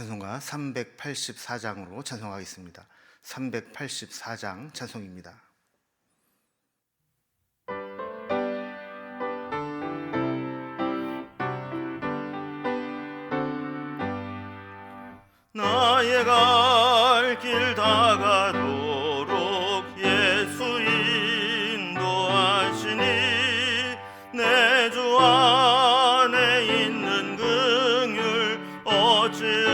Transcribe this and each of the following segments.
찬송가 384장으로 찬송하겠습니다. 384장 찬송입니다. 나의 갈 길 다가도록 예수 인도하시니 내 주 안에 있는 긍휼 어찌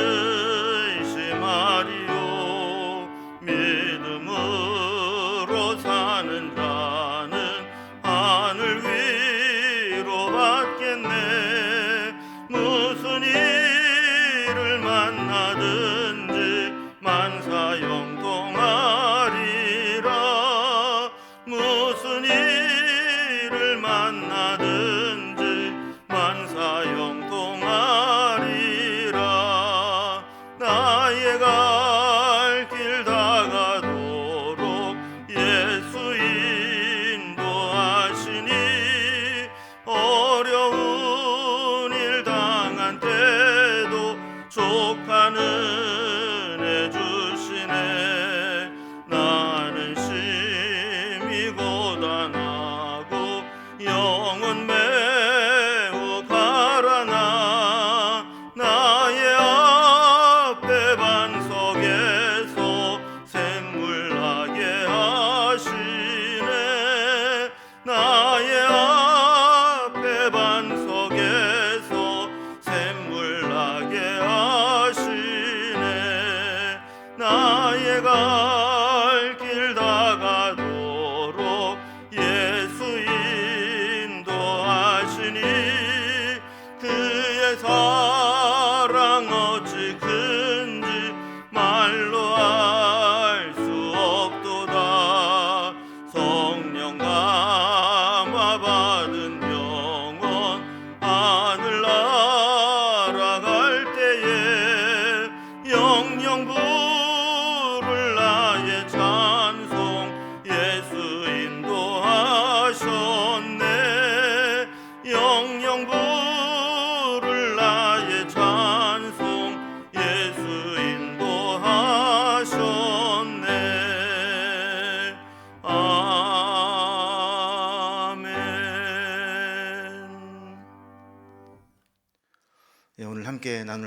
나의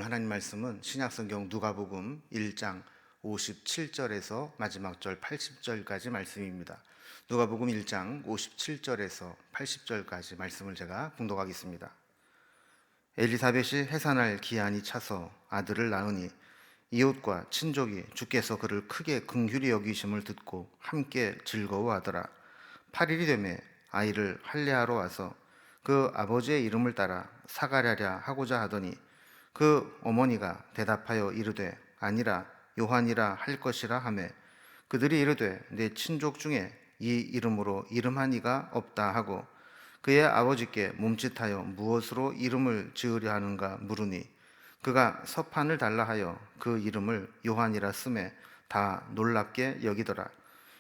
하나님 말씀은 신약성경 누가복음 1장 57절에서 마지막 절 80절까지 말씀입니다. 누가복음 1장 57절에서 80절까지 말씀을 제가 봉독하겠습니다. 엘리사벳이 해산할 기한이 차서 아들을 낳으니 이웃과 친족이 주께서 그를 크게 긍휼히 여기심을 듣고 함께 즐거워하더라. 8일이 되매 아이를 할례하러 와서 그 아버지의 이름을 따라 사가랴랴 하고자 하더니 그 어머니가 대답하여 이르되 아니라 요한이라 할 것이라 하매 그들이 이르되 내 친족 중에 이 이름으로 이름한 이가 없다 하고 그의 아버지께 몸짓하여 무엇으로 이름을 지으려 하는가 물으니 그가 서판을 달라 하여 그 이름을 요한이라 쓰매 다 놀랍게 여기더라.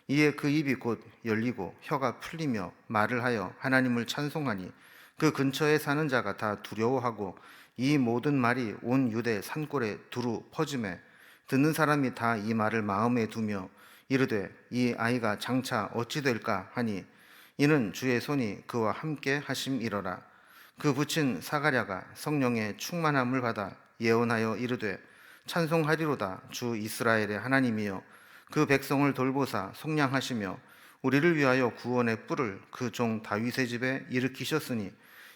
이에 그 입이 곧 열리고 혀가 풀리며 말을 하여 하나님을 찬송하니 그 근처에 사는 자가 다 두려워하고 이 모든 말이 온 유대 산골에 두루 퍼짐에 듣는 사람이 다 이 말을 마음에 두며 이르되 이 아이가 장차 어찌 될까 하니 이는 주의 손이 그와 함께 하심이러라. 그 붙인 사가랴가 성령의 충만함을 받아 예언하여 이르되 찬송하리로다 주 이스라엘의 하나님이여. 그 백성을 돌보사 속량하시며 우리를 위하여 구원의 뿔을 그 종 다윗의 집에 일으키셨으니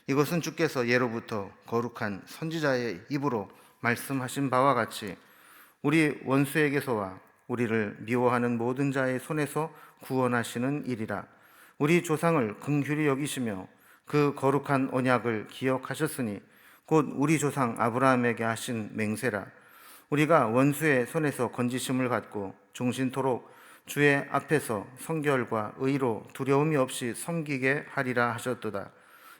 이것은 주께서 예로부터 거룩한 선지자의 입으로 말씀하신 바와 같이 우리 원수에게서와 우리를 미워하는 모든 자의 손에서 구원하시는 일이라 우리 조상을 긍휼히 여기시며 그 거룩한 언약을 기억하셨으니 곧 우리 조상 아브라함에게 하신 맹세라 우리가 원수의 손에서 건지심을 받고 종신토록 주의 앞에서 성결과 의로 두려움이 없이 섬기게 하리라 하셨도다.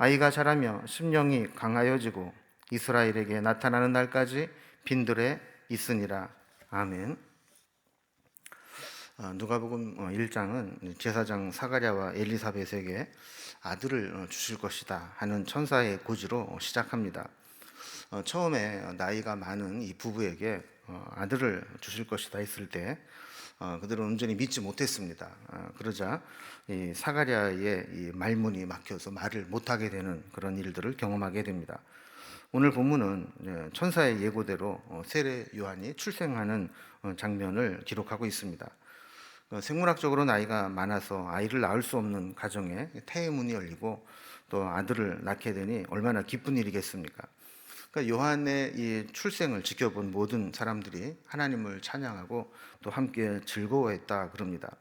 아이가 자라며 심령이 강하여지고 이스라엘에게 나타나는 날까지 빈들에 있으니라 아멘. 어, 누가복음 1장은 제사장 사가랴와 엘리사벳에게 아들을 어, 주실 것이다 하는 천사의 고지로 시작합니다. 어, 처음에 나이가 많은 이 부부에게 어, 아들을 주실 것이다 했을 때 어, 그들은 온전히 믿지 못했습니다. 어, 그러자 이 사가랴의 이 말문이 막혀서 말을 못하게 되는 그런 일들을 경험하게 됩니다. 오늘 본문은 예, 천사의 예고대로 어, 세례 요한이 출생하는 어, 장면을 기록하고 있습니다. 어, 생물학적으로 나이가 많아서 아이를 낳을 수 없는 가정에 태의 문이 열리고 또 아들을 낳게 되니 얼마나 기쁜 일이겠습니까? 그러니까 요한의 이 출생을 지켜본 모든 사람들이 하나님을 찬양하고 또 함께 즐거워했다 그럽니다.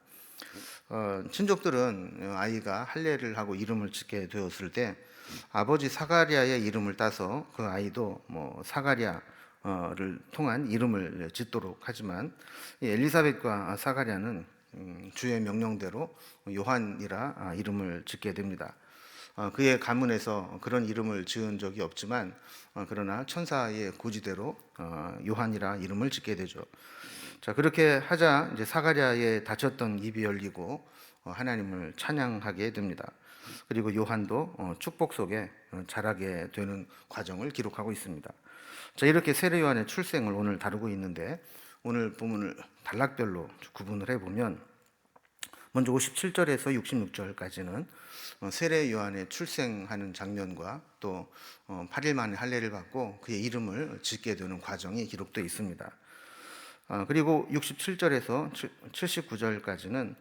어, 친족들은 아이가 할례를 하고 이름을 짓게 되었을 때 아버지 사가랴의 이름을 따서 그 아이도 뭐 사가랴를 통한 이름을 짓도록 하지만 이 엘리사벳과 사가랴는 음, 주의 명령대로 요한이라 아, 이름을 짓게 됩니다. 어, 그의 가문에서 그런 이름을 지은 적이 없지만 어, 그러나 천사의 고지대로 어, 요한이라 이름을 짓게 되죠. 자 그렇게 하자 이제 사가랴의 닫혔던 입이 열리고 어, 하나님을 찬양하게 됩니다. 그리고 요한도 어, 축복 속에 어, 자라게 되는 과정을 기록하고 있습니다. 자 이렇게 세례 요한의 출생을 오늘 다루고 있는데 오늘 본문을 단락별로 구분을 해 보면 먼저 57절에서 66절까지는 어, 세례 요한의 출생하는 장면과 또 8일 만에 할례를 받고 그의 이름을 짓게 되는 과정이 기록되어 있습니다. 어, 그리고 67절에서 79절까지는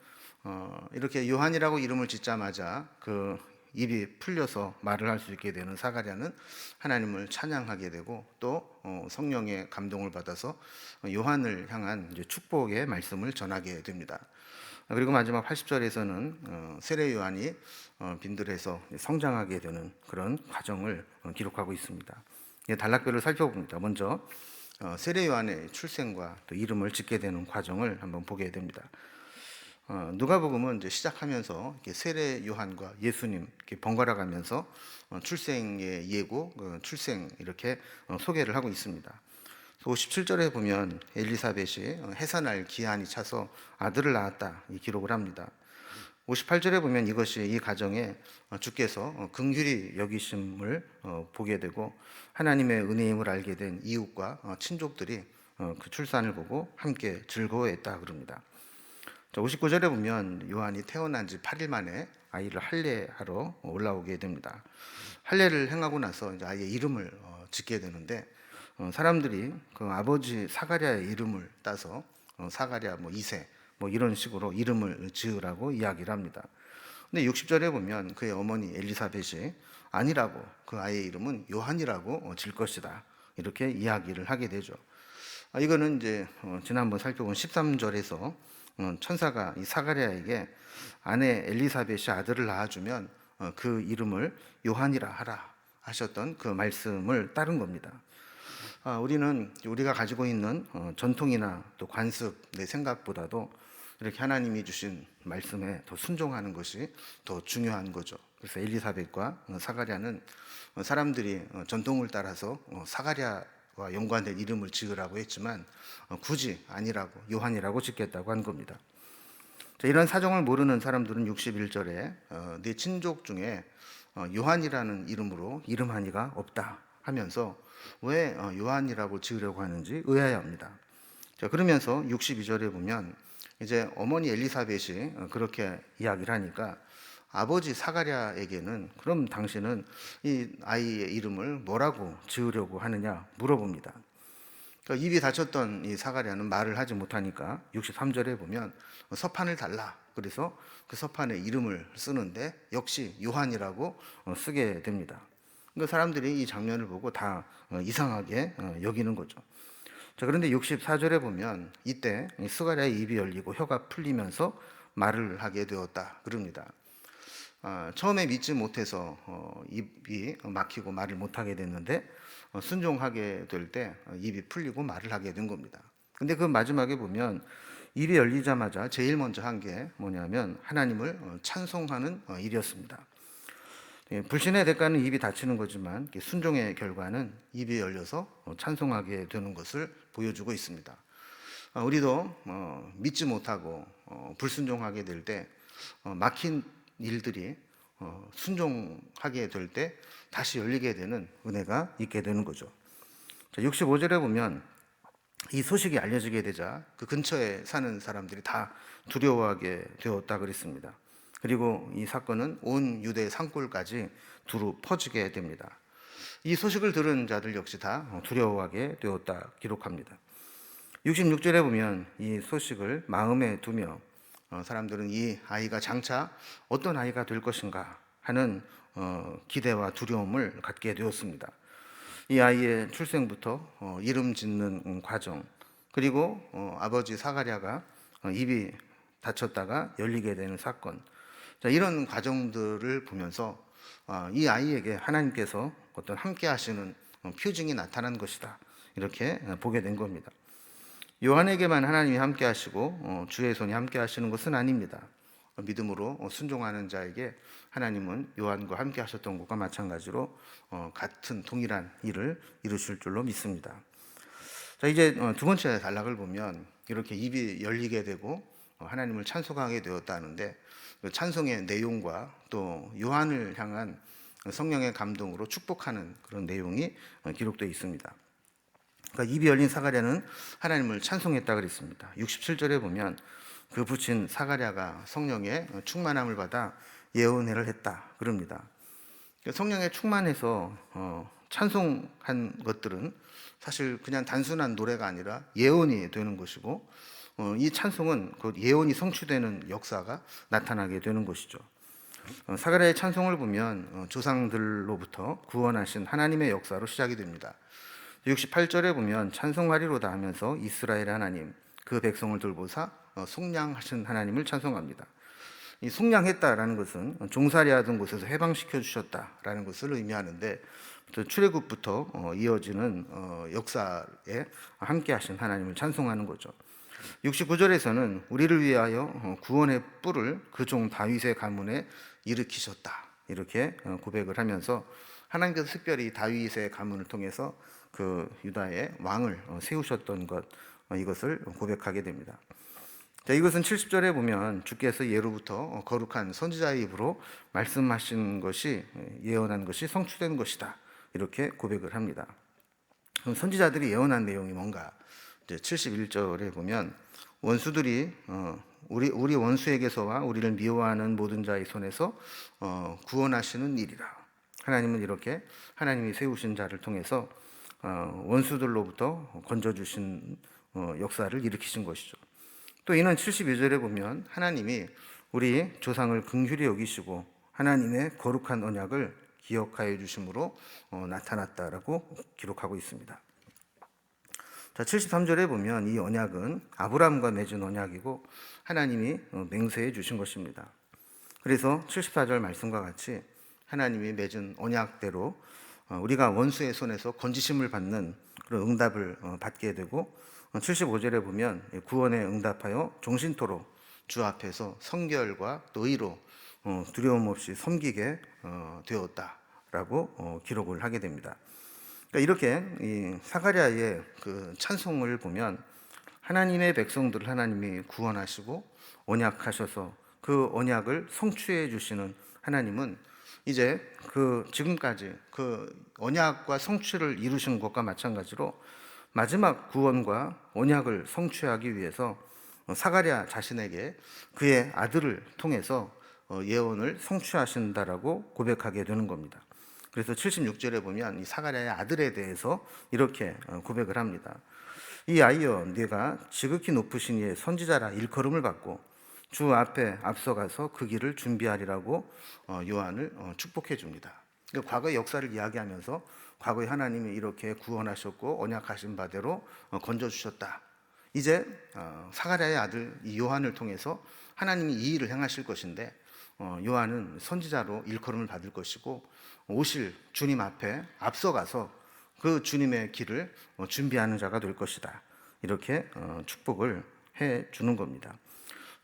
어, 이렇게 요한이라고 이름을 짓자마자 그 입이 풀려서 말을 할 수 있게 되는 사가랴는 하나님을 찬양하게 되고 또 어, 성령의 감동을 받아서 요한을 향한 축복의 말씀을 전하게 됩니다. 그리고 마지막 80절에서는 세례 요한이 어, 빈들에서 성장하게 되는 그런 과정을 어, 기록하고 있습니다. 단락별을 살펴봅니다. 먼저 어, 세례 요한의 출생과 또 이름을 짓게 되는 과정을 한번 보게 됩니다. 어, 누가복음은 이제 시작하면서 세례 요한과 예수님 이렇게 번갈아 가면서 어, 출생의 예고, 그 출생 이렇게 어, 소개를 하고 있습니다. 57절에 보면 엘리사벳이 어, 해산할 기한이 차서 아들을 낳았다 이 기록을 합니다. 58절에 보면 이것이 이 가정에 어, 주께서 어, 긍휼히 여기심을 어, 보게 되고 하나님의 은혜임을 알게 된 이웃과 어, 친족들이 어, 그 출산을 보고 함께 즐거워했다 그럽니다. 자, 59절에 보면 요한이 태어난 지 8일 만에 아이를 할례하러 올라오게 됩니다. 할례를 행하고 나서 이제 아이의 이름을 어, 짓게 되는데 어, 사람들이 그 아버지 사가랴의 이름을 따서 어, 사가랴 뭐 2세 뭐 이런 식으로 이름을 지으라고 이야기를 합니다. 근데 60절에 보면 그의 어머니 엘리사벳이 아니라고 그 아이의 이름은 요한이라고 어, 질 것이다. 이렇게 이야기를 하게 되죠. 아, 이거는 이제 어, 지난번 살펴본 13절에서 어, 천사가 이 사가랴에게 아내 엘리사벳이 아들을 낳아주면 어, 그 이름을 요한이라 하라 하셨던 그 말씀을 따른 겁니다. 아, 우리는 우리가 가지고 있는 어, 전통이나 또 관습 내 생각보다도 이렇게 하나님이 주신 말씀에 더 순종하는 것이 더 중요한 거죠. 그래서 엘리사벳과 어, 사가랴는 어, 사람들이 어, 전통을 따라서 어, 사가랴와 연관된 이름을 지으라고 했지만 어, 굳이 아니라고 요한이라고 짓겠다고 한 겁니다. 자, 이런 사정을 모르는 사람들은 61절에 어, 네 친족 중에 어, 요한이라는 이름으로 이름 한이가 없다 하면서 왜 어, 요한이라고 지으려고 하는지 의아해합니다. 자, 그러면서 62절에 보면 이제 어머니 엘리사벳이 어, 그렇게 이야기를 하니까 아버지 사가랴에게는 그럼 당신은 이 아이의 이름을 뭐라고 지으려고 하느냐 물어봅니다. 그러니까 입이 닫혔던 이 사가랴는 말을 하지 못하니까 63절에 보면 서판을 달라. 그래서 그 서판에 이름을 쓰는데 역시 요한이라고 어, 쓰게 됩니다. 그러니까 사람들이 이 장면을 보고 다 어, 이상하게 어, 여기는 거죠. 자, 그런데 64절에 보면 이때 이 스가랴의 입이 열리고 혀가 풀리면서 말을 하게 되었다. 그럽니다. 아, 처음에 믿지 못해서 어, 입이 막히고 말을 못하게 됐는데 어, 순종하게 될 때 입이 풀리고 말을 하게 된 겁니다. 근데 그 마지막에 보면 입이 열리자마자 제일 먼저 한 게 뭐냐면 하나님을 어, 찬송하는 어, 일이었습니다. 예, 불신의 대가는 입이 닫히는 거지만 순종의 결과는 입이 열려서 어, 찬송하게 되는 것을 보여주고 있습니다. 어, 우리도 어, 믿지 못하고 어, 불순종하게 될 때 막힌 일들이 어, 순종하게 될 때 다시 열리게 되는 은혜가 있게 되는 거죠. 자, 65절에 보면 이 소식이 알려지게 되자 그 근처에 사는 사람들이 다 두려워하게 되었다 그랬습니다. 그리고 이 사건은 온 유대 산골까지 두루 퍼지게 됩니다. 이 소식을 들은 자들 역시 다 두려워하게 되었다 기록합니다. 66절에 보면 이 소식을 마음에 두며 어, 사람들은 이 아이가 장차 어떤 아이가 될 것인가 하는 어, 기대와 두려움을 갖게 되었습니다. 이 아이의 출생부터 어, 이름 짓는 과정 그리고 아버지 사가랴가 입이 다쳤다가 열리게 되는 사건 자, 이런 과정들을 보면서 이 아이에게 하나님께서 어떤 함께 하시는 표징이 나타난 것이다 이렇게 보게 된 겁니다. 요한에게만 하나님이 함께 하시고 어, 주의 손이 함께 하시는 것은 아닙니다. 믿음으로 어, 순종하는 자에게 하나님은 요한과 함께 하셨던 것과 마찬가지로 어, 같은 동일한 일을 이루실 줄로 믿습니다. 자 이제 두 번째 단락을 보면 이렇게 입이 열리게 되고 하나님을 찬송하게 되었다는데 그 찬송의 내용과 또 요한을 향한 성령의 감동으로 축복하는 그런 내용이 기록되어 있습니다. 그러니까 입이 열린 사가랴는 하나님을 찬송했다 그랬습니다. 67절에 보면 그 붙인 사가랴가 성령의 충만함을 받아 예언회를 했다 그럽니다. 그러니까 성령의 충만해서 어, 찬송한 것들은 사실 그냥 단순한 노래가 아니라 예언이 되는 것이고 어, 이 찬송은 그 예언이 성취되는 역사가 나타나게 되는 것이죠. 어, 사가랴의 찬송을 보면 조상들로부터 구원하신 하나님의 역사로 시작이 됩니다. 68절에 보면 찬송하리로다 하면서 이스라엘 하나님 그 백성을 돌보사 어, 속량하신 하나님을 찬송합니다. 이 속량했다라는 것은 종살이 하던 곳에서 해방시켜 주셨다라는 것을 의미하는데 출애굽부터 어, 이어지는 어, 역사에 함께 하신 하나님을 찬송하는 거죠. 69절에서는 우리를 위하여 구원의 뿔을 그 종 다윗의 가문에 일으키셨다. 이렇게 고백을 하면서 하나님께서 특별히 다윗의 가문을 통해서 그 유다의 왕을 어, 세우셨던 것 어, 이것을 고백하게 됩니다. 자, 이것은 70절에 보면 주께서 예로부터 어, 거룩한 선지자의 입으로 말씀하신 것이 예언한 것이 성취된 것이다. 이렇게 고백을 합니다. 선지자들이 예언한 내용이 뭔가? 이제 71절에 보면 원수들이 우리 우리 원수에게서와 우리를 미워하는 모든 자의 손에서 구원하시는 일이라. 하나님은 이렇게 하나님이 세우신 자를 통해서 어, 원수들로부터 건져 주신 어, 역사를 일으키신 것이죠. 또 이는 72절에 보면 하나님이 우리 조상을 긍휼히 여기시고 하나님의 거룩한 언약을 기억하여 주심으로 어, 나타났다라고 기록하고 있습니다. 자, 73절에 보면 이 언약은 아브라함과 맺은 언약이고 하나님이 맹세해 주신 것입니다. 그래서 74절 말씀과 같이 하나님이 맺은 언약대로 어, 우리가 원수의 손에서 건지심을 받는 그런 응답을 어, 받게 되고 75절에 어, 보면 구원에 응답하여 종신토로 주 앞에서 성결과 또 의로 두려움 없이 섬기게 되었다라고 기록을 하게 됩니다. 그러니까 이렇게 사가랴의 그 찬송을 보면 하나님의 백성들을 하나님이 구원하시고 언약하셔서 그 언약을 성취해 주시는 하나님은 이제 그 지금까지 그 언약과 성취를 이루신 것과 마찬가지로 마지막 구원과 언약을 성취하기 위해서 사가랴 자신에게 그의 아들을 통해서 어, 예언을 성취하신다라고 고백하게 되는 겁니다. 그래서 76절에 보면 이 사가랴의 아들에 대해서 이렇게 어, 고백을 합니다. 이 아이여 네가 지극히 높으신 이의 선지자라 일컬음을 받고 주 앞에 앞서가서 그 길을 준비하리라고 어, 요한을 어, 축복해 줍니다. 그러니까 과거의 역사를 이야기하면서 과거에 하나님이 이렇게 구원하셨고 언약하신 바대로 어, 건져 주셨다. 이제 사가랴의 아들 요한을 통해서 하나님이 이 일을 행하실 것인데 요한은 선지자로 일컬음을 받을 것이고 오실 주님 앞에 앞서가서 그 주님의 길을 준비하는 자가 될 것이다. 이렇게 어, 축복을 해 주는 겁니다.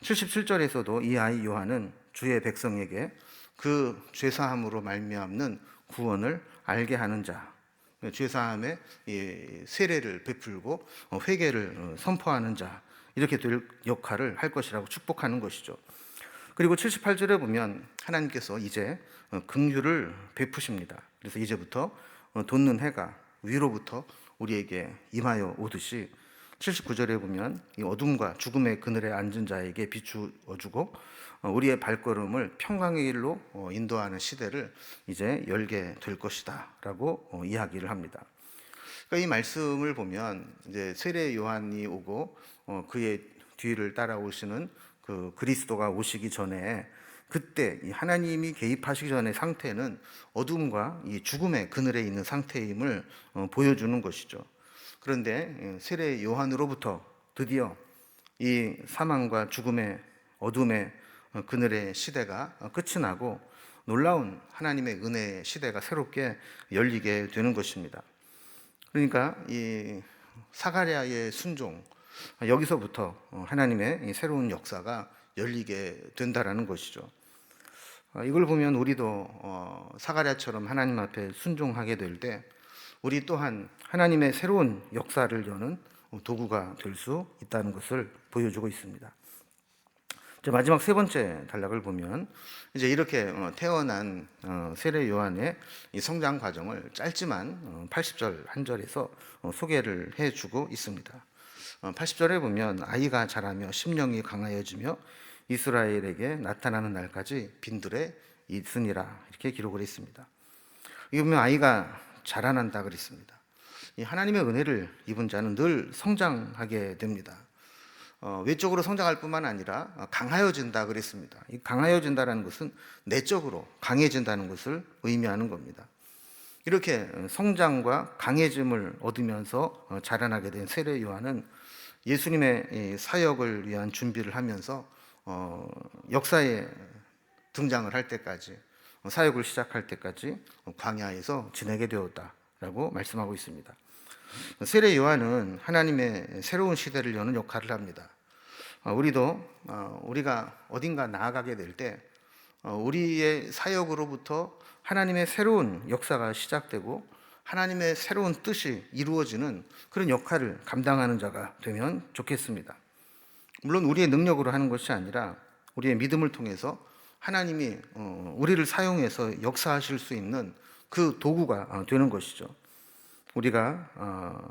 77절에서도 이 아이 요한은 주의 백성에게 그 죄사함으로 말미암는 구원을 알게 하는 자, 죄사함의 이 세례를 베풀고 어, 회개를 어, 선포하는 자 이렇게 될 역할을 할 것이라고 축복하는 것이죠. 그리고 78절에 보면 하나님께서 이제 어, 긍휼을 베푸십니다. 그래서 이제부터 어, 돋는 해가 위로부터 우리에게 임하여 오듯이 79절에 보면 이 어둠과 죽음의 그늘에 앉은 자에게 비추어 주고 어, 우리의 발걸음을 평강의 길로 어, 인도하는 시대를 이제 열게 될 것이다라고 어, 이야기를 합니다. 그러니까 이 말씀을 보면 이제 세례 요한이 오고 어, 그의 뒤를 따라오시는 그 그리스도가 오시기 전에 그때 이 하나님이 개입하시기 전의 상태는 어둠과 이 죽음의 그늘에 있는 상태임을 어, 보여주는 것이죠. 그런데 예, 세례 요한으로부터 드디어 이 사망과 죽음의 어둠의 어, 그늘의 시대가 어, 끝이 나고 놀라운 하나님의 은혜의 시대가 새롭게 열리게 되는 것입니다. 그러니까 이 사가랴의 순종 여기서부터 어, 하나님의 이 새로운 역사가 열리게 된다라는 것이죠. 어, 이걸 보면 우리도 어, 사가랴처럼 하나님 앞에 순종하게 될 때 우리 또한 하나님의 새로운 역사를 여는 도구가 될 수 있다는 것을 보여주고 있습니다. 마지막 세 번째 단락을 보면 이제 이렇게 어, 태어난 어, 세례 요한의 이 성장 과정을 짧지만 80절 한 절에서 어, 소개를 해주고 있습니다. 80절에 보면 아이가 자라며 심령이 강하여지며 이스라엘에게 나타나는 날까지 빈들에 있으니라 이렇게 기록을 했습니다. 이기 보면 아이가 자라난다 그랬습니다. 이 하나님의 은혜를 입은 자는 늘 성장하게 됩니다. 어, 외적으로 성장할 뿐만 아니라 어, 강하여진다 그랬습니다. 이 강하여진다라는 것은 내적으로 강해진다는 것을 의미하는 겁니다. 이렇게 성장과 강해짐을 얻으면서 어, 자라나게 된 세례 요한은 예수님의 이 사역을 위한 준비를 하면서 어, 역사에 등장을 할 때까지 어, 사역을 시작할 때까지 광야에서 지내게 되었다라고 말씀하고 있습니다. 세례 요한은 하나님의 새로운 시대를 여는 역할을 합니다. 어, 우리도 어, 우리가 어딘가 나아가게 될 때 우리의 사역으로부터 하나님의 새로운 역사가 시작되고 하나님의 새로운 뜻이 이루어지는 그런 역할을 감당하는 자가 되면 좋겠습니다. 물론 우리의 능력으로 하는 것이 아니라 우리의 믿음을 통해서 하나님이 우리를 사용해서 역사하실 수 있는 그 도구가 되는 것이죠. 우리가 어,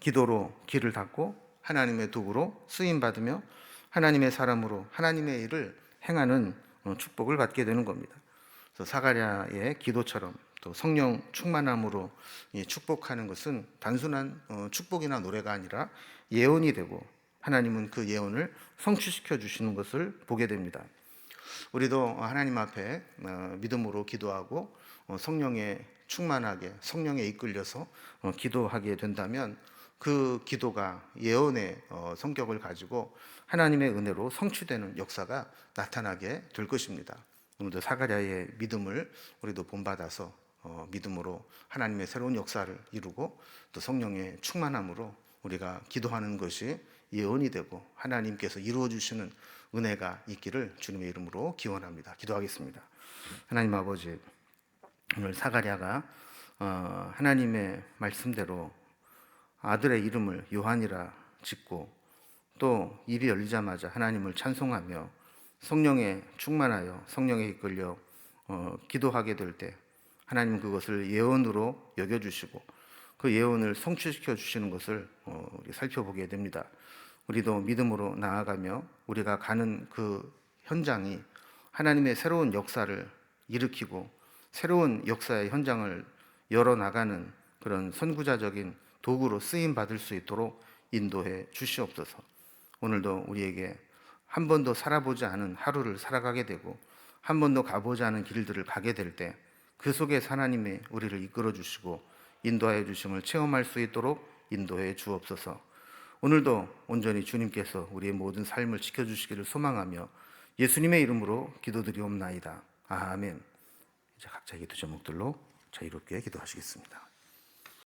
기도로 길을 닫고 하나님의 도구로 쓰임 받으며 하나님의 사람으로 하나님의 일을 행하는 어, 축복을 받게 되는 겁니다. 사가랴의 기도처럼 또 성령 충만함으로 축복하는 것은 단순한 어, 축복이나 노래가 아니라 예언이 되고 하나님은 그 예언을 성취시켜 주시는 것을 보게 됩니다. 우리도 하나님 앞에 믿음으로 기도하고 성령의 충만하게 성령에 이끌려서 어, 기도하게 된다면 그 기도가 예언의 어, 성격을 가지고 하나님의 은혜로 성취되는 역사가 나타나게 될 것입니다. 오늘도 사가랴의 믿음을 우리도 본받아서 어, 믿음으로 하나님의 새로운 역사를 이루고 또 성령의 충만함으로 우리가 기도하는 것이 예언이 되고 하나님께서 이루어 주시는 은혜가 있기를 주님의 이름으로 기원합니다. 기도하겠습니다. 하나님 아버지 오늘 사가랴가 어, 하나님의 말씀대로 아들의 이름을 요한이라 짓고 또 입이 열리자마자 하나님을 찬송하며 성령에 충만하여 성령에 이끌려 어, 기도하게 될 때 하나님 그것을 예언으로 여겨주시고 그 예언을 성취시켜 주시는 것을 어, 살펴보게 됩니다. 우리도 믿음으로 나아가며 우리가 가는 그 현장이 하나님의 새로운 역사를 일으키고 새로운 역사의 현장을 열어 나가는 그런 선구자적인 도구로 쓰임 받을 수 있도록 인도해 주시옵소서. 오늘도 우리에게 한 번도 살아보지 않은 하루를 살아가게 되고 한 번도 가보지 않은 길들을 가게 될 때 그 속에 하나님의 우리를 이끌어 주시고 인도하여 주심을 체험할 수 있도록 인도해 주옵소서. 오늘도 온전히 주님께서 우리의 모든 삶을 지켜 주시기를 소망하며 예수님의 이름으로 기도드리옵나이다. 아멘. 이제 각자 기도 제목들로 자유롭게 기도하시겠습니다.